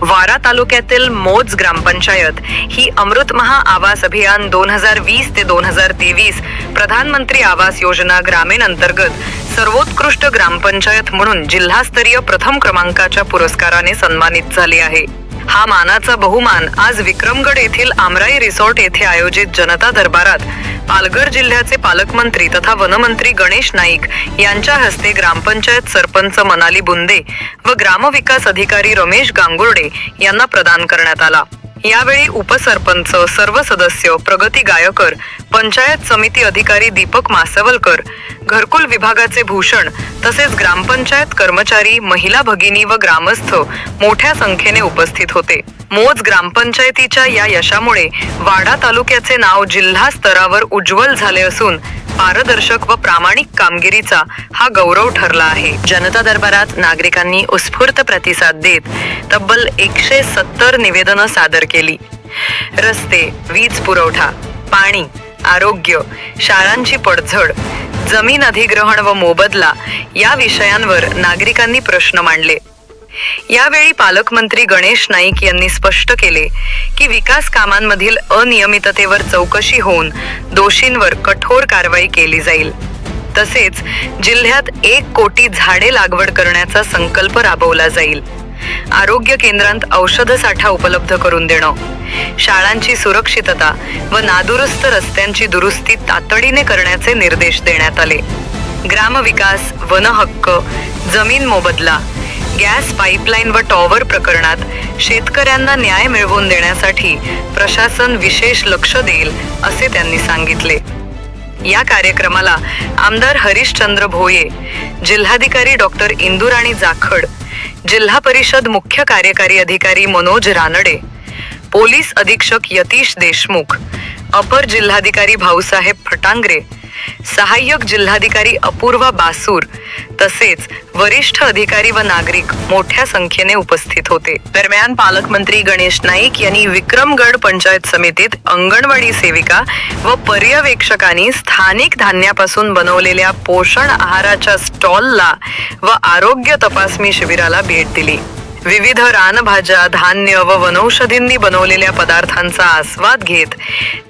वारा तालुक्यातील मोज ग्रामपंचायत ही अमृत महा आवास अभियान दोन हजार वीस ते दोन हजार तेवीस प्रधानमंत्री आवास योजना ग्रामीण अंतर्गत सर्वोत्कृष्ट ग्रामपंचायत म्हणून जिल्हास्तरीय प्रथम क्रमांकाच्या पुरस्काराने सन्मानित झाली आहे. हा मानाचा बहुमान आज विक्रमगड येथील आमराई रिसॉर्ट येथे आयोजित जनता दरबारात पालघर जिल्ह्याचे पालकमंत्री तथा वनमंत्री गणेश नाईक यांच्या हस्ते ग्रामपंचायत सरपंच मनाली बुंदे व ग्रामविकास अधिकारी रमेश गांगुर्डे यांना प्रदान करण्यात आला. यावेळी उपसरपंच सर्व सदस्य प्रगती गायकर पंचायत समिती अधिकारी दीपक मासवलकर घरकुल विभागाचे भूषण तसेच ग्रामपंचायत कर्मचारी महिला भगिनी व ग्रामस्थ मोठ्या संख्येने उपस्थित होते. मोज ग्रामपंचायतीच्या या यशामुळे वाडा तालुक्याचे नाव जिल्हा स्तरावर उज्ज्वल झाले असून पारदर्शक व प्रामाणिक कामगिरीचा हा गौरव ठरला आहे. जनता दरबारात नागरिकांनी उत्स्फूर्त प्रतिसाद देत तब्बल एकशे सत्तर निवेदनं सादर केली. रस्ते वीज पुरवठा पाणी आरोग्य शाळांची पडझड जमीन अधिग्रहण व मोबदला या विषयांवर नागरिकांनी प्रश्न मांडले. यावेळी पालकमंत्री गणेश नाईक यांनी स्पष्ट केले की विकास कामांमधील अनियमिततेवर चौकशी होऊन दोषींवर कठोर कारवाई केली जाईल. तसेच जिल्ह्यात एक कोटी झाडे लागवड करण्याचा संकल्प राबवला जाईल. आरोग्य केंद्रात औषध साठा उपलब्ध करून देणं शाळांची सुरक्षितता व नादुरुस्त रस्त्यांची दुरुस्ती तातडीने करण्याचे निर्देश देण्यात आले. ग्रामविकास वन हक्क जमीन मोबदला गॅस पाईपलाईन व टॉवर प्रकरणात शेतकऱ्यांना न्याय मिळवून देण्यासाठी प्रशासन विशेष लक्ष देईल असे त्यांनी सांगितले. या कार्यक्रमाला आमदार हरिश्चंद्र भोये जिल्हाधिकारी डॉक्टर इंदुराणी जाखड जिल्हा परिषद मुख्य कार्यकारी अधिकारी मनोज रानडे पोलीस अधीक्षक यतीश देशमुख अपर जिल्हाधिकारी भाऊसाहेब फटांगरे सहाय्यक जिल्हाधिकारी अपूर्वा बासूर तसेच वरिष्ठ अधिकारी व नागरिक मोठ्या संख्येने उपस्थित होते. दरम्यान पालकमंत्री गणेश नाईक यांनी विक्रमगड पंचायत समितीत अंगणवाडी सेविका व पर्यवेक्षकांनी स्थानिक धान्यापासून बनवलेल्या पोषण आहाराच्या स्टॉलला व आरोग्य तपासणी शिबिराला भेट दिली. विविध रानभाज्या धान्य व वनौषधींनी बनवलेल्या पदार्थांचा आस्वाद घेत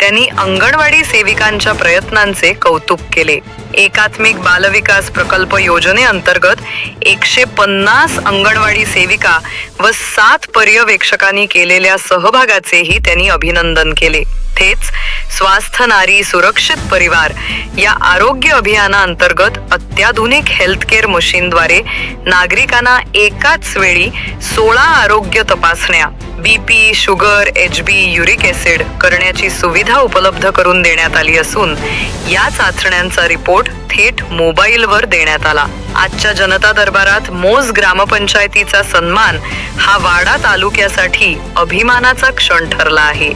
त्यांनी अंगणवाडी सेविकांच्या प्रयत्नांचे कौतुक केले. एकात्मिक बालविकास प्रकल्प योजनेअंतर्गत एकशे पन्नास अंगणवाडी सेविका व सात पर्यवेक्षकांनी केलेल्या सहभागाचेही त्यांनी अभिनंदन केले. तेच स्वास्थ नारी सुरक्षित परिवार या आरोग्य अभियानाअंतर्गत अत्याधुनिक हेल्थकेअर मशीनद्वारे नागरिकांना एकाच वेळी सोळा आरोग्य तपासण्या BP sugar H B uric acid करण्याची सुविधा उपलब्ध करून देण्यात आली असून या चाचण्यांचा रिपोर्ट थेट मोबाईलवर देण्यात आला. आजच्या जनता दरबारात मोज ग्रामपंचायतीचा सन्मान हा वाडा तालुक्यासाठी अभिमानाचा क्षण ठरला आहे.